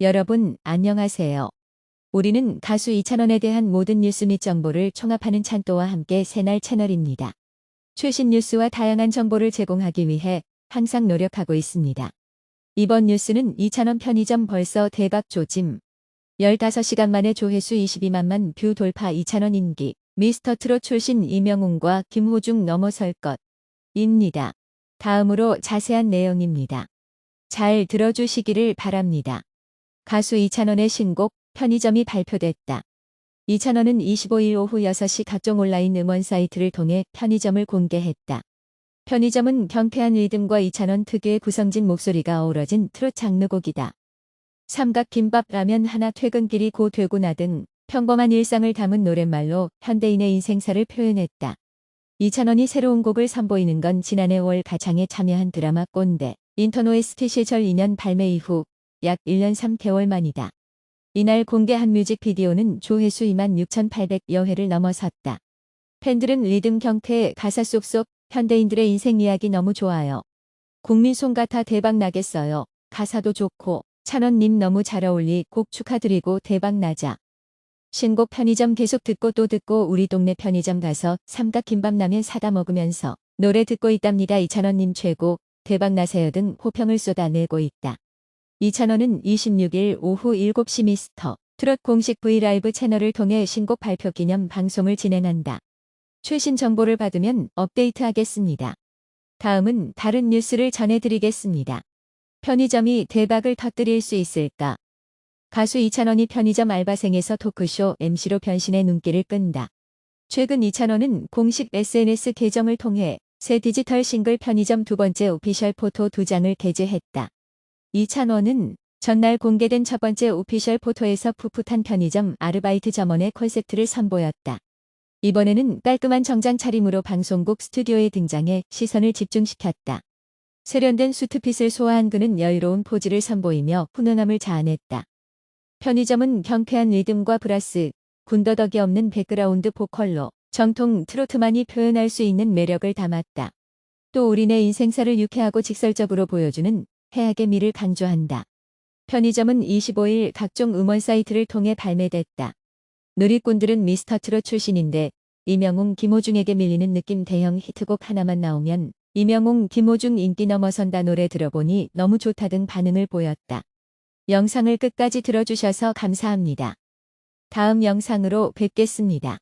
여러분, 안녕하세요. 우리는 가수 이찬원에 대한 모든 뉴스 및 정보를 총합하는 찬또와 함께 새날 채널입니다. 최신 뉴스와 다양한 정보를 제공하기 위해 항상 노력하고 있습니다. 이번 뉴스는 이찬원 편의점 벌써 대박 조짐. 15시간 만에 조회수 22만만 뷰 돌파 이찬원 인기. 미스터 트롯 출신 이명웅과 김호중 넘어설 것. 입니다. 다음으로 자세한 내용입니다. 잘 들어주시기를 바랍니다. 가수 이찬원의 신곡 편의점이 발표됐다. 이찬원은 25일 오후 6시 각종 온라인 음원 사이트를 통해 편의점을 공개했다. 편의점은 경쾌한 리듬과 이찬원 특유의 구성진 목소리가 어우러진 트롯 장르곡이다. 삼각 김밥 라면 하나 퇴근길이 고 되구나 등 평범한 일상을 담은 노랫말로 현대인의 인생사를 표현했다. 이찬원이 새로운 곡을 선보이는 건 지난해 5월 가창에 참여한 드라마 꼰대 인턴 OST 시절 2년 발매 이후 약 1년 3개월 만이다. 이날 공개한 뮤직비디오는 조회수 2만 6,800여 회를 넘어섰다. 팬들은 리듬 경쾌 가사 쏙쏙 현대인들의 인생 이야기 너무 좋아요. 국민송 같아 대박 나겠어요. 가사도 좋고 찬원님 너무 잘 어울리 곡 축하드리고 대박 나자. 신곡 편의점 계속 듣고 또 듣고 우리 동네 편의점 가서 삼각 김밥 라면 사다 먹으면서 노래 듣고 있답니다. 이찬원님 최고 대박 나세요 등 호평을 쏟아내고 있다. 이찬원은 26일 오후 7시 미스터 트롯 공식 브이라이브 채널을 통해 신곡 발표 기념 방송을 진행한다. 최신 정보를 받으면 업데이트하겠습니다. 다음은 다른 뉴스를 전해드리겠습니다. 편의점이 대박을 터뜨릴 수 있을까? 가수 이찬원이 편의점 알바생에서 토크쇼 MC로 변신해 눈길을 끈다. 최근 이찬원은 공식 SNS 계정을 통해 새 디지털 싱글 편의점 두 번째 오피셜 포토 두 장을 게재했다. 이찬원은 전날 공개된 첫 번째 오피셜 포토에서 풋풋한 편의점 아르바이트 점원의 콘셉트를 선보였다. 이번에는 깔끔한 정장 차림으로 방송국 스튜디오에 등장해 시선을 집중시켰다. 세련된 수트핏을 소화한 그는 여유로운 포즈를 선보이며 훈훈함을 자아냈다. 편의점은 경쾌한 리듬과 브라스, 군더더기 없는 백그라운드 보컬로 정통 트로트만이 표현할 수 있는 매력을 담았다. 또 우리네 인생사를 유쾌하고 직설적으로 보여주는 해악의 미를 강조한다. 편의점은 25일 각종 음원 사이트를 통해 발매됐다. 누리꾼들은 미스터 트롯 출신인데 이명웅 김호중에게 밀리는 느낌 대형 히트곡 하나만 나오면 이명웅 김호중 인기 넘어선다 노래 들어보니 너무 좋다 등 반응을 보였다. 영상을 끝까지 들어주셔서 감사합니다. 다음 영상으로 뵙겠습니다.